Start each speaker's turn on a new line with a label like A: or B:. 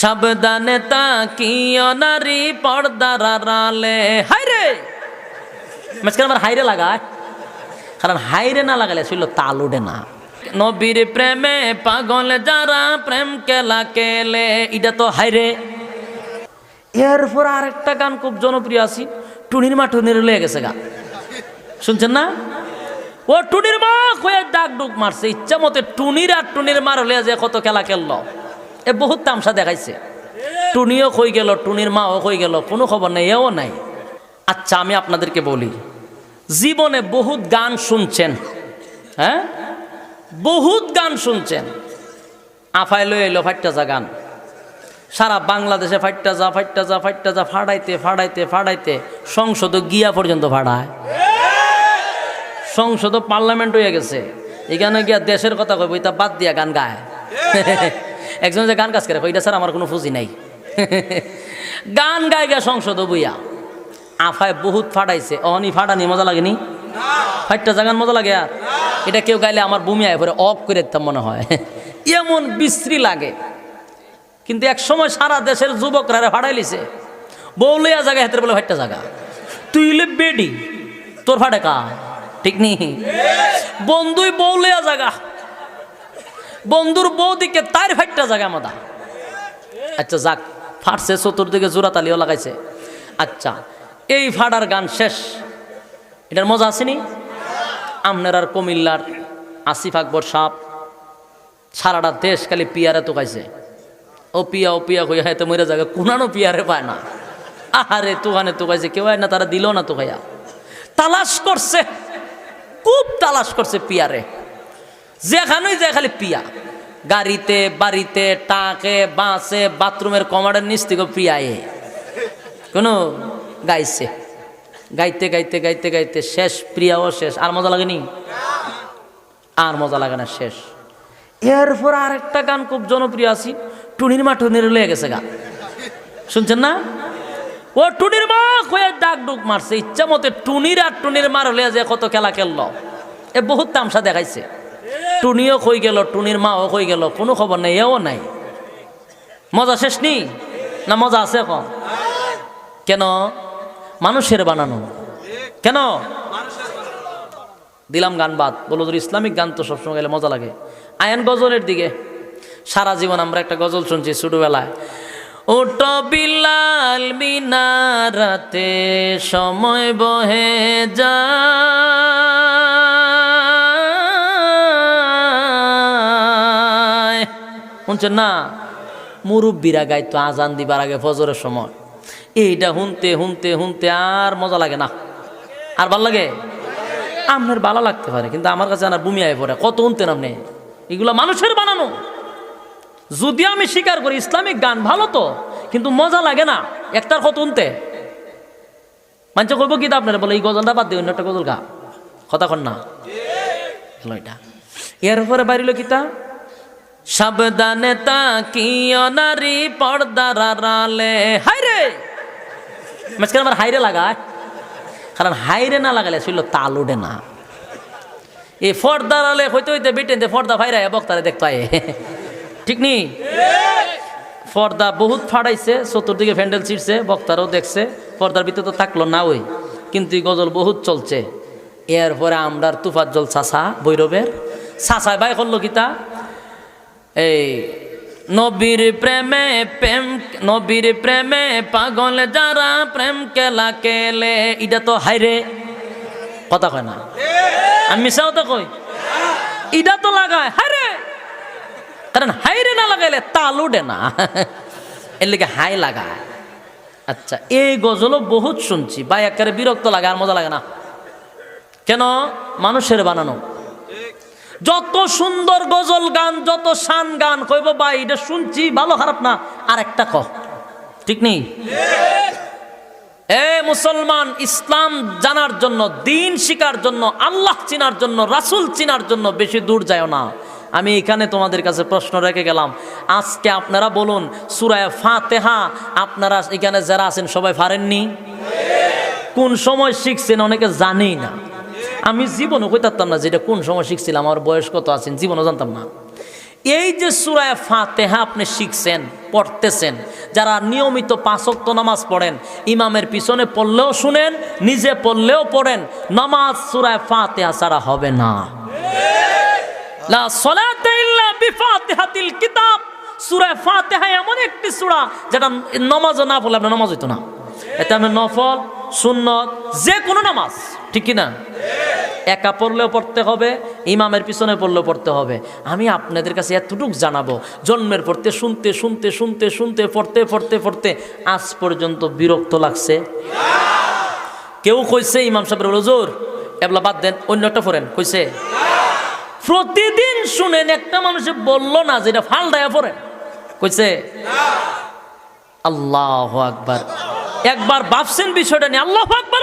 A: সাবধানে তাকিও নারী পর্দার আড়ালে। হাইরে মাঝখানে আমার হাইরে লাগায়। কারণ হাইরে না লাগালে ছিল তাল উঠে না। নবীর প্রেমে পাগল যারা প্রেম কেলা কেলে এটা তো হাইরে এরপর আরেকটা গান খুব জনপ্রিয় আছি, টুনির মা টুনির লেগে গেছে গান শুনছেন না? ও টুনির মা কয়ে ডাক ডুক মারছে, ইচ্ছা মতে টুনির আর টুনির মার হলে যে কত খেলা খেললো। এ বহুত তামসা দেখাইছে। টুনিও কই গেল, টুনির মাও কই গেল, কোনো খবর নেই, এও নাই। আচ্ছা আমি আপনাদেরকে বলি, জীবনে বহুত গান শুনছেন হ্যাঁ? বহুত গান শুনছেন। আফায় লই এলো ফাইটটা যা গান। সারা বাংলাদেশে ফাইটটা যা ফাইটটা যা ফাইটটা যা, ফাড়াইতে ফাড়াইতে ফাড়াইতে, সংসদ গিয়া পর্যন্ত ফাড়ায়। সংসদ পার্লামেন্ট হয়ে গেছে। এখানে গিয়া দেশের কথা কইব, এটা বাদ দিয়া গান গায়। একজন যে গান কাজ করে কইটা স্যার আমার কোনো ফুজি নাই। গান গায় গিয়া সংসদ বইয়া। আফায় বহুত ফাটাইছে। অহনি ফাটানি মজা লাগেনি? ফাইটটা জাগান মজা লাগে আর। এটা কেউ গাইলে আমার বমি আয় পরে অফ করে দিতাম মনে হয়। এমন বিশ্রী লাগে। কিন্তু এক সময় সারা দেশের যুবকরা ফাটাই লিছে। বৌলিয়া জায়গা হেতের বলে ফাইটটা জায়গা তুই লে বেডি, তোর ফাটে কা ঠিক নি? বন্ধুই বৌলিয়া জায়গা বন্ধুর বৌদিকে তার ফাইটটা জায়গা মাদা আচ্ছা যাক, ফাটছে চতুর্দিকে জোড়া তালিও লাগাইছে। আচ্ছা এই ফাড়ার গান শেষ। এটার মজা আসেনি আমনের আর কুমিল্লার আসিফ আকবর সাপ সারাটা দেশ খালি পিয়ারে তো খাইছে ও পিয়া ও পিয়া কইয়া হয়তো মরে জায়গা কোনানো পিয়ারে পায় না। আহারে তোখানে তো খাইছে কেউ না, তারা দিল না তো খাইয়া তালাশ করছে, খুব তালাশ করছে পিয়ারে। যেখানেই যায় খালি পিয়া। গাড়িতে, বাড়িতে টাকে বাসে, বাথরুমের কমাডের নিচ থেকে পিয়ায়ে। কোনো গাইছে। গাইতে গাইতে গাইতে গাইতে শেষ, প্রিয়াও শেষ। আর মজা লাগেনি? আর মজা লাগে না, শেষ। এরপর আরেকটা গান খুব জনপ্রিয় আছি, টুনির মা টুনির লেগে গেছে গান শুনছেন না? ও টুনির মা কয়ে ডাক ডুক মারছে, ইচ্ছা মতে টুনির আর টুনির মার হলে যে কত খেলা খেললো। এ বহুত তামসা দেখাইছে। টুনিও কই গেল, টুনির মাও কই গেল, কোনো খবর নেই, এও নাই। মজা শেষ নি? না মজা আছে এখন? কেন? মানুষের বানানো। কেন? দিলাম গান বাদ। বলো তোর ইসলামিক গান তো সবসময় গেলে মজা লাগে। আয়ন গজলের দিকে। সারা জীবন আমরা একটা গজল শুনছি ছোটবেলায়। ওটো বিলাল মিনারাতে, সময় বহে যায় শুনছেন না? মুরব্বীরা গাইতো আজান দিবার আগে ফজরের সময়। এইটা শুনতে শুনতে শুনতে আর মজা লাগে না। আর ভালো লাগে? আপনার ভালো লাগতে পারে, কিন্তু আমার কাছে আমার বমি আয় পড়ে। কত শুনতেন আপনি? এগুলো মানুষের বানানো। যদি আমি স্বীকার করি, ইসলামিক গান ভালো তো, কিন্তু মজা লাগে না। একটার কত শুনতে মানুষ কইব কি আপনার? বলে, এই গজলটা বাদ দিয়ে অন্য একটা গজল গা। কথা কন না। এরপরে বাড়িল কিতা সাবধানে তাকিও নারী পর্দার আড়ালে। হাইরে মাঝখানে আমার হাইরে লাগায়। কারণ হাইরে না লাগালে ছিল তাল উঠে না। এই ফর্দার আলে হইতে হইতে বেটেন ফর্দা ফাইরা বক্তারে দেখতে ঠিক নি? পর্দা বহুত ফাড়াইছে, চতুর্দিকে ফ্যান্ডেল ছিটছে বক্তারও দেখছে। পর্দার ভিতরে তো থাকল না ওই, কিন্তু গজল বহুত চলছে। এরপরে আমরার তুফাজ্জল চাষা ভৈরবের। চাষায় বাই করল কিতা এই নবীর প্রেমে প্রেম, নবীর প্রেমে পাগল যারা প্রেম কেলা কেলে এটা তো হাইরে কথা কয় না? আমি মিশাও তো কই? ইটা তো লাগায়। হাইরে কারণ হাইরে না লাগাইলে তাল উঠে না। এর লিগে হাই লাগায়। আচ্ছা এই গজলও বহুত শুনছি। বা একেবারে বিরক্ত লাগে আর মজা লাগে না। কেন? মানুষের বানানো। যত সুন্দর গজল গান, যত শান গান, কইব বা এটা শুনছি, ভালো, খারাপ না। আর একটা কহ ঠিক নেই? এ মুসলমান, ইসলাম জানার জন্য, দিন শিকার জন্য, আল্লাহ চিনার জন্য, রাসুল চিনার জন্য বেশি দূর যায় না। আমি এখানে তোমাদের কাছে প্রশ্ন রেখে গেলাম। আজকে আপনারা বলুন সুরায় ফাতেহা, আপনারা এখানে যারা আছেন, সবাই পারেননি? কোন সময় শিখছেন, অনেকে জানেই না। আমি জীবনও কইতাম না যে এটা কোন সময় শিখছিলাম, আমার বয়স কত আছেন জীবনও জানতাম না। এই যে সুরায় ফাতেহা আপনি শিখছেন, পড়তেছেন, যারা নিয়মিত পাঁচক্ত নামাজ পড়েন, ইমামের পিছনে পড়লেও শুনেন, নিজে পড়লেও পড়েন, নামাজ সুরায় ফাতেহা ছাড়া হবে না। কিতাব। সূরা ফাতিহা এমন একটি যেটা নামাজ না পড়লে নামাজ হইতো না। যে কোনো নামাজ, ঠিক কি না একা পড়লেও পড়তে হবে, ইমামের পিছনে পড়লেও পড়তে হবে। আমি আপনাদের কাছে এতটুক জানাব, জন্মের পড়তে শুনতে শুনতে শুনতে শুনতে, পড়তে পড়তে পড়তে, আজ পর্যন্ত বিরক্ত লাগছে। কেউ কইছে, ইমাম সাহেবের হুজুর এবলা বাদ দেন, অন্য একটা পড়েন। কইছে, প্রতিদিন শুনেন, একটা মানুষে বলল না যেটা ফাল দেয়া পড়েন। কইছে, আল্লাহ আকবার। একবার ভাবছেন বিষয়টা নিয়ে, আল্লাহ আকবার